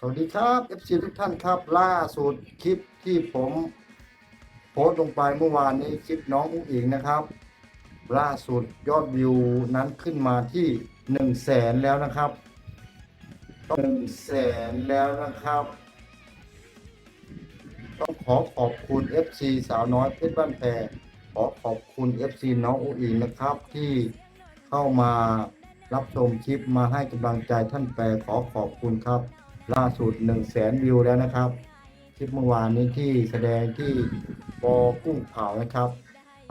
สวัสดีครับ FC ทุกท่านครับล่าสุดคลิปที่ผมโพสต์ลงไปเมื่อวานนี้คลิปน้องอุ้งอิงนะครับ ล่าสุดยอดวิวนั้นขึ้นมาที่หนึ่งแสนแล้วนะครับหนึ่งแสนแล้วนะครับ ต้องขอขอบคุณ FC สาวน้อยเพชรบ้านแพรขอขอบคุณ FC น้องอุ้งอิงนะครับที่เข้ามารับชมคลิปมาให้กำลังใจท่านแปรขอขอบคุณครับ ล่าสุด1 0 0 0 0แสนวิวแล้วนะครับคลิปเมื่อวานนี้ที่แสดงที่บอกุ้งเผานะครับ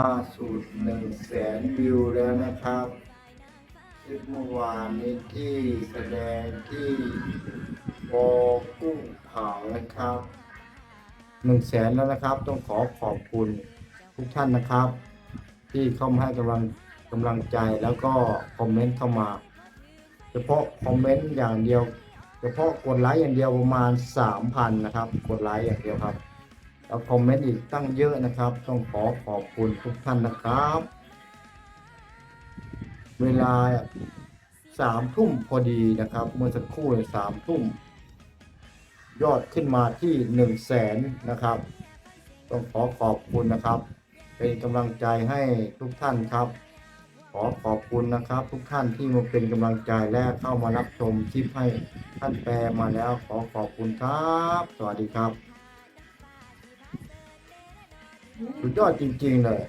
ล่าสุด1 0 0 0 0แสนวิวแล้วนะครับคลิปเมื่อวานนี้ที่แสดงที่บอกุ้งเผานะครับ1 0 0 0 0แสนแล้วนะครับ ต้องขอขอบคุณทุกท่านนะครับ ที่เข้ามาให้กำลังกำลังใจแล้วก็คอมเมนต์เข้ามา เฉพาะคอมเมนต์อย่างเดียว เฉพาะกดไลค์อย่างเดียวประมาณ 3,000 นะครับ กดไลค์อย่างเดียวครับ แล้วคอมเมนต์อีกตั้งเยอะนะครับ ต้องขอขอบคุณทุกท่านนะครับ เวลาสามทุ่มพอดีนะครับ เมื่อสักครู่สามทุ่ม ยอดขึ้นมาที่หนึ่งแสนนะครับ ต้องขอขอบคุณนะครับ เป็นกำลังใจให้ทุกท่านครับ ขอขอบคุณนะครับ ทุกท่านที่มาเป็นกำลังใจและเข้ามารับชมคลิปให้ ท่านแปลมาแล้วขอขอบคุณครับ สวัสดีครับ สุดยอดจริง ๆ เลย